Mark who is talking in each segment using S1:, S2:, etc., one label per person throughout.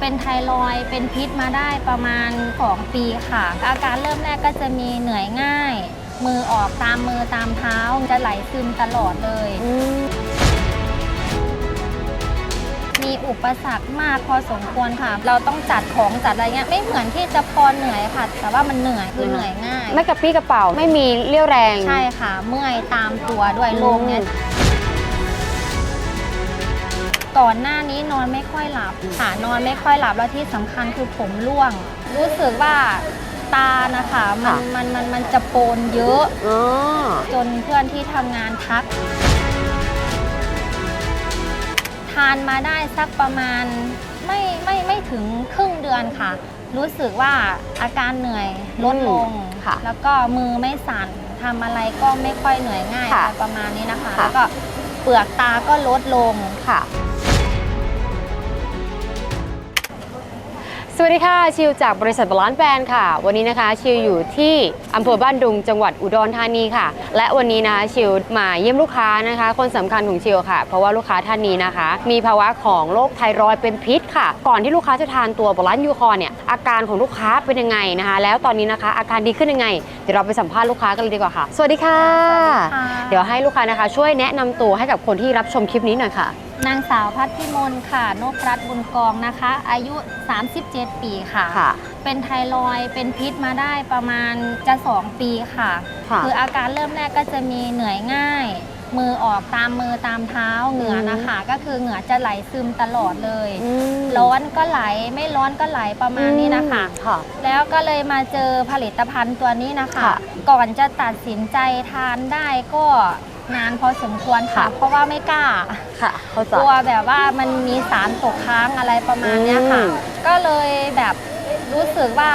S1: เป็นไทรอยด์เป็นพิษมาได้ประมาณ 2 ปีค่ะ อาการเริ่มแรกก็จะมีเหนื่อยง่าย มือออกตามมือตามเท้าจะไหลซึมตลอดเลย มีอุปสรรคมากพอสมควรค่ะ เราต้องจัดของจัดอะไรเงี้ยไม่เหมือนที่จะพอเหนื่อยค่ะ แต่ว่ามันเหนื่อยคือเหนื่อยง่าย
S2: ไม่กระปี้กระเป๋าไม่มีเรี่ยวแรง
S1: ใช่ค่ะ เมื่อยตามตัวด้วย
S2: อืม
S1: โรคเนี่ย ก่อนหน้านี้นอนไม่ค่อยหลับค่ะนอนไม่ค่อยหลับแล้วที่สำคัญคือผมร่วง รู้สึกว่าตานะคะมันมันมันมันจะโปนเยอะ
S2: อ๋อ
S1: จนเพื่อนที่ทำงานทัก ทานมาได้สักประมาณไม่ไม่ไม่ถึงครึ่งเดือนค่ะ รู้สึกว่าอาการเหนื่อยลดลง
S2: ค่ะ
S1: แล้วก็มือไม่สั่นทำอะไรก็ไม่ค่อยเหนื่อยง่าย
S2: ค่ะ
S1: อะไรประมาณนี้นะคะ
S2: ค่ะ
S1: แล้วก็เปลือกตาก็ลดลง
S2: ค่ะ สวัสดีค่ะ ชิวจากบริษัทบาลานซ์แบรนด์ค่ะ วันนี้นะคะชิวอยู่ที่อำเภอบ้านดุงจังหวัดอุดรธานีค่ะ และวันนี้นะคะชิวมาเยี่ยมลูกค้านะคะ คนสำคัญของชิวค่ะ เพราะว่าลูกค้าท่านนี้นะคะ มีภาวะของโรคไทรอยด์เป็นพิษค่ะ ก่อนที่ลูกค้าจะทานตัวบาลานซ์ยูคอร์เนี่ยอาการของลูกค้าเป็นยังไงนะคะ แล้วตอนนี้นะคะ อาการดีขึ้นยังไงเดี๋ยวเราไปสัมภาษณ์ลูกค้ากันเลยดีกว่าค่ะ สวัสดีค่ะ
S1: ค่ะ
S2: เดี๋ยวให้ลูกค้านะคะ ช่วยแนะนำตัวให้กับคนที่รับชมคลิปนี้หน่อยค่ะ
S1: นางสาวพัฒพิมลค่ะนพรัตน์บุญกองนะคะ อายุ 37 ปีค่ะ
S2: ค่ะ
S1: เป็นไทรอยด์เป็นพิษมาได้ประมาณจะ 2 ปีค่ะ
S2: ค่ะ
S1: คืออาการเริ่มแรกก็จะมีเหนื่อยง่าย มือออกตามมือตามเท้าเหงื่อนะคะ ก็คือเหงื่อจะไหลซึมตลอดเลย
S2: ม
S1: ร้อนก็ไหลไม่ร้อนก็ไหลประมาณนี้นะคะ
S2: ค่ะ
S1: แล้วก็เลยมาเจอผลิตภัณฑ์ตัวนี้นะคะ
S2: ค่ะ
S1: ก่อนจะตัดสินใจทานได้ก็ นานพอสมควรค่ะ
S2: ค่ะ
S1: เพราะว่าไม่กล้า
S2: ค่ะเข้าใจ
S1: กลัวแบบว่ามันมีสารตกค้างอะไรประมาณเนี้ยค่ะ
S2: อืม
S1: ก็เลยแบบรู้สึกว่า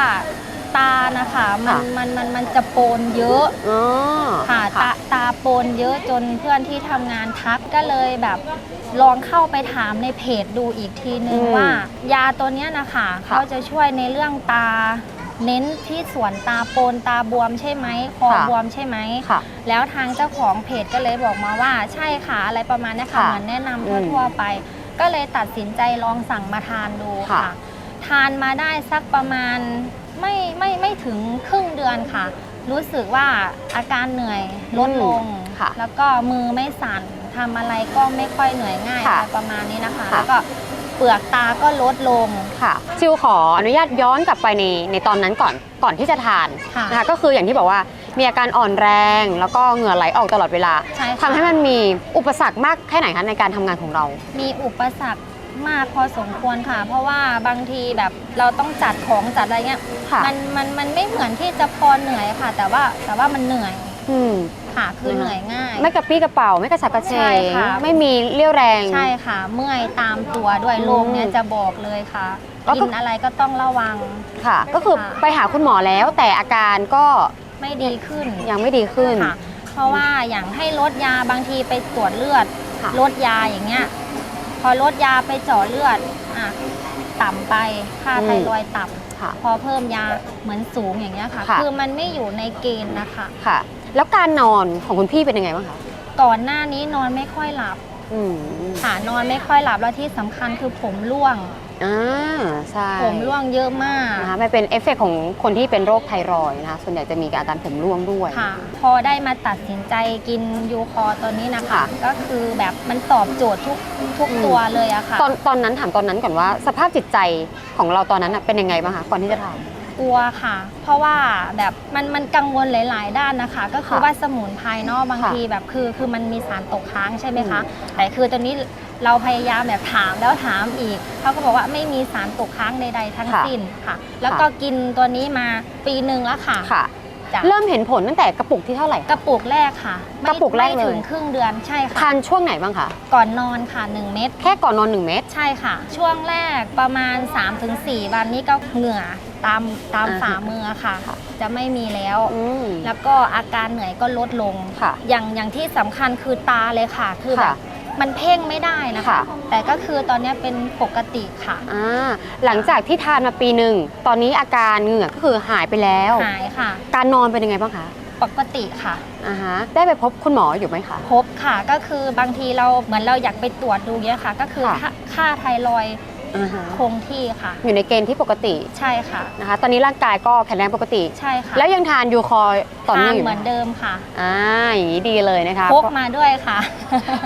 S1: ตานะคะมัน
S2: ค่ะ
S1: มันมันมันจะโปนเยอะ
S2: อ๋อ
S1: ค่ะตาตาโปนเยอะจนเพื่อนที่ทำงานทักก็เลยแบบลองเข้าไปถามในเพจดูอีกทีนึง
S2: อืม
S1: ว่ายาตัวเนี้ยนะคะ
S2: ค่ะ
S1: เขาจะช่วยในเรื่องตา เน้นที่ส่วนตาโปนตาบวมใช่ไหมคอ
S2: ค่ะ
S1: บวมใช่ไหม
S2: ค่ะ
S1: แล้วทางเจ้าของเพจก็เลยบอกมาว่าใช่ค่ะอะไรประมาณเนี้ยค่ะ
S2: ค่ะ
S1: เหมือนแนะนำ
S2: อืม
S1: ทั่วๆไป ก็เลยตัดสินใจลองสั่งมาทานดู
S2: ค่ะ
S1: ค่ะ ทานมาได้สักประมาณไม่ไม่ไม่ถึงครึ่งเดือนค่ะ รู้สึกว่าอาการเหนื่อยลดลง
S2: ค่ะ
S1: แล้วก็มือไม่สั่นทำอะไรก็ไม่ค่อยเหนื่อยง่าย
S2: ค่ะ
S1: อะไรประมาณนี้นะคะ
S2: ค่ะ
S1: แล้วก็เป ลือกตาก็ลดลง
S2: ค่ะชิวขออนุญาตย้อนกลับไปในในตอนนั้นก่อนก่อนที่จะทาน
S1: ค่ะ
S2: นะคะก็คืออย่างที่บอกว่ามีอาการอ่อนแรง แล้วก็เหงื่อไหลออกตลอดเวลา
S1: ใช่ค่ะ
S2: ทำให้มันมีอุปสรรคมากแค่ไหนคะในการทำงานของเรา
S1: มีอุปสรรคมากพอสมควรค่ะ เพราะว่าบางทีแบบเราต้องจัดของจัดอะไรเงี้ย
S2: ค่ะ
S1: มันมันมันไม่เหมือนที่จะพอเหนื่อยค่ะ แต่ว่าแต่ว่ามันเหนื่อย
S2: อืม
S1: ค่ะ คือ
S2: นะคะ
S1: เหนื่อยง่าย
S2: ไม่กระปี้กระเป๋า ไม่กระฉับกระเฉ
S1: ใช่
S2: ง
S1: ค่ะ
S2: ไม่มีเรี่ยวแรง
S1: ใช่ค่ะ เมื่อยตามตัวด้วย
S2: อืม
S1: โรคเนี้ยจะบอกเลยค่ะ
S2: แล้วก็
S1: กินอะไรก็ต้องระวัง
S2: ค่ะ ก็คือ
S1: ค่ะ
S2: ไปหาคุณหมอแล้วแต่อาการก็
S1: ไม่ดีขึ้น
S2: ยังไม่ดีขึ้น
S1: ค่ะ เพราะว่าอย่างให้ลดยาบางทีไปตรวจเลือด
S2: ค่ะ
S1: ลดยาอย่างเงี้ย พอลดยาไปเจาะเลือดอะต่ำไปค่า
S2: อืม
S1: ไทรอยด์ต่ำ
S2: ค่ะ
S1: พอเพิ่มยาเหมือนสูงอย่างเงี้ยค่ะ
S2: ค่ะ
S1: คือมันไม่อยู่ในเกณฑ์นะคะ
S2: ค่ะ แล้วการนอนของคุณพี่เป็นยังไงบ้างคะ
S1: ก่อนหน้านี้นอนไม่ค่อยหลับ
S2: อืม
S1: ค่ะนอนไม่ค่อยหลับแล้วที่สำคัญคือผมร่วง
S2: อ่าใช่
S1: ผมร่วงเยอะมาก
S2: นะคะมันเป็นเอฟเฟกต์ของคนที่เป็นโรคไทรอยด์นะคะส่วนใหญ่จะมีอาการผมร่วงด้วย
S1: ค่ะ พอได้มาตัดสินใจกินยูคอตัวนี้นะคะ
S2: ค่ะ
S1: ก็คือแบบมันตอบโจทย์ทุกทุก
S2: อืม
S1: ตัวเลยอะค่ะ
S2: ตอนตอนนั้นถามตอนนั้นก่อนว่าสภาพจิตใจของเราตอนนั้นน่ะเป็นยังไงบ้างคะก่อนที่จะทาน
S1: กลัวค่ะ เพราะว่าแบบมันมันกังวลหลาย ๆ ด้านนะคะ ก็คือ
S2: ค่ะ
S1: ว่าสมุนไพรเนาะบาง
S2: ค่ะ
S1: ทีแบบคือคือมันมีสารตกค้างใช่ไหมคะ
S2: อืม
S1: แต่คือตอนนี้เราพยายามแบบถามแล้วถามอีกเขาก็บอกว่าไม่มีสารตกค้างใด ๆ ทั้ง
S2: ค่ะ
S1: สิ้นค่ะ แล้วก็กินตัวนี้มาปีหนึ่งแล้วค่ะ
S2: ค่ะ
S1: จ้ะ
S2: เริ่มเห็นผลตั้งแต่กระปุกที่เท่าไหร่
S1: กระปุกแรกค่ะไม่
S2: กระปุกแรกเลย
S1: ไม่ถึงครึ่งเดือนใช่ค่ะ
S2: ทานช่วงไหนบ้างคะ
S1: ก่อนนอนค่ะ 1 เม็ด
S2: แค่ก่อนนอน 1 เม็ด
S1: ใช่ค่ะ ช่วงแรกประมาณ 3-4 วันนี้ก็เหงื่อตามตาม
S2: อ่าฮะ
S1: ฝ่ามือค่ะ
S2: ค่ะ
S1: จะไม่มีแล้ว
S2: อืม
S1: แล้วก็อาการเหนื่อยก็ลดลง
S2: ค่ะ
S1: อย่างอย่างที่สำคัญคือตาเลยค่ะ คือแบ
S2: ค่ะ
S1: บ มันเพ่งไม่ได้นะคะ
S2: ค่ะ
S1: แต่ก็คือตอนนี้เป็นปกติค่ะ
S2: อ่าหลังจากที่ทานมาปีหนึ่ง ตอนนี้อาการเหงื่อก็คือหายไปแล้ว
S1: หายค่ะ
S2: การนอนเป็นยังไงบ้างคะ
S1: ปกติค่ะ
S2: อ่าฮะได้ไปพบคุณหมออยู่ไหมคะ
S1: พบค่ะก็คือบางทีเราเหมือนเราอยากไปตรวจดูเนี้ยค่ะ ก็คือ
S2: ค่ะ
S1: ค่าค่าไทรอยด์
S2: อ่าฮะ
S1: คงที่ค่ะ
S2: อยู่ในเกณฑ์ที่ปกติ
S1: ใช่ค่ะ
S2: นะคะ ตอนนี้ร่างกายก็แข็งแรงปกติ
S1: ใช่ค่ะ
S2: แล้วยังทานยูคอยต่อ
S1: ทา
S2: เนื่อง
S1: น
S2: อยู่
S1: เห
S2: ไหม
S1: มือนเดิมค่ะ
S2: อ่าอย่างนี้ดีเลยนะคะ
S1: พกมาด้วยค่ะ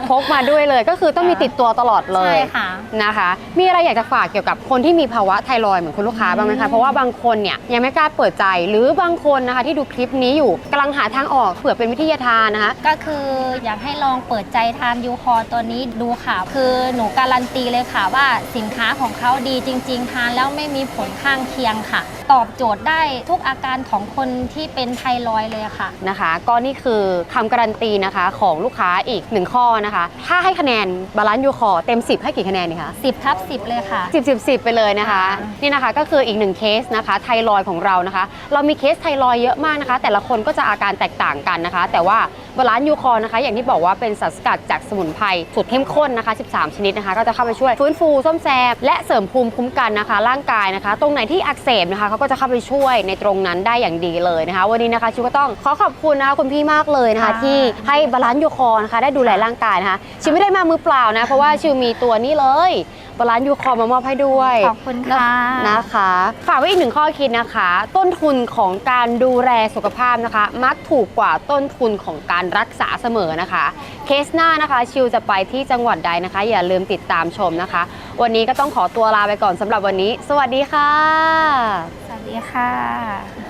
S2: พกมาด้วยเลยก็คือต้องมีติดตัวตลอดเล
S1: ใช่
S2: ย
S1: ค่ะ
S2: นะคะ มีอะไรอยากจะฝากเกี่ยวกับคนที่มีภาวะไทรอยด์เหมือนคุณลูกค้าบ้างไหม
S1: อื
S2: คะ
S1: ม
S2: เพราะว่าบางคนเนี่ยยังไม่กล้าเปิดใจ หรือบางคนนะคะที่ดูคลิปนี้อยู่กำลังหาทางออกเผื่อเป็นวิทยาทานนะคะ
S1: ก็คืออยากให้ลองเปิดใจทานยูคอร์ตัวนี้ดูค่ะ คือหนูการันตีเลยค่ะว่าสินค้าของเขาดีจริง ๆ ทานแล้วไม่มีผลข้างเคียงค่ะ ตอบโจทย์ได้ทุกอาการของคนที่เป็นไทรอยด์เลยค่ะ
S2: นะคะ ก็นี่คือคำการันตีนะคะของลูกค้าอีกหนึ่งข้อนะคะ ถ้าให้คะแนนบาลานซ์ยูคอเต็ม 10 ให้กี่คะแนนดีคะ
S1: 10ทับ10 เลยค่ะ
S2: 10 10 10 ไปเลยนะคะ
S1: ค่ะ
S2: นี่นะคะก็คืออีกหนึ่งเคสนะคะไทรอยด์ของเรานะคะ เรามีเคสไทรอยด์เยอะมากนะคะ แต่ละคนก็จะอาการแตกต่างกันนะคะ แต่ว่า บาลานซ์ยูคอนะคะ อย่างที่บอกว่าเป็นสารสกัดจากสมุนไพรสูตรเข้มข้นนะคะ 13 ชนิดนะคะ ก็จะเข้าไปช่วยฟื้นฟูซ่อมแซม และเสริมภูมิคุ้มกันนะคะ ร่างกายนะคะ ตรงไหนที่อักเสบนะคะเขาก็จะเข้าไปช่วยในตรงนั้นได้อย่างดีเลยนะคะ วันนี้นะคะชิวก็ต้องขอขอบคุณนะคะคุณพี่มากเลยนะคะ
S1: ค่ะ
S2: ที่ให้บาลานซ์ยูคอนะคะ ได้ดูแลร่างกายนะคะ ชิวไม่ได้มามือเปล่านะเพราะว่าชิวมีตัวนี้เลย บาลานซ์ยูคอมามอบให้ด้วย
S1: ขอบคุณค่ะ
S2: นะคะ ฝากไว้อีกหนึ่งข้อคิดนะคะ ต้นทุนของการดูแลสุขภาพนะคะ มักถูกกว่าต้นทุนของการรักษาเสมอนะคะ เคสหน้านะคะชิวจะไปที่จังหวัดใดนะคะ อย่าลืมติดตามชมนะคะ วันนี้ก็ต้องขอตัวลาไปก่อนสำหรับวันนี้ สวัสดีค่ะ
S1: สวัสดีค่ะ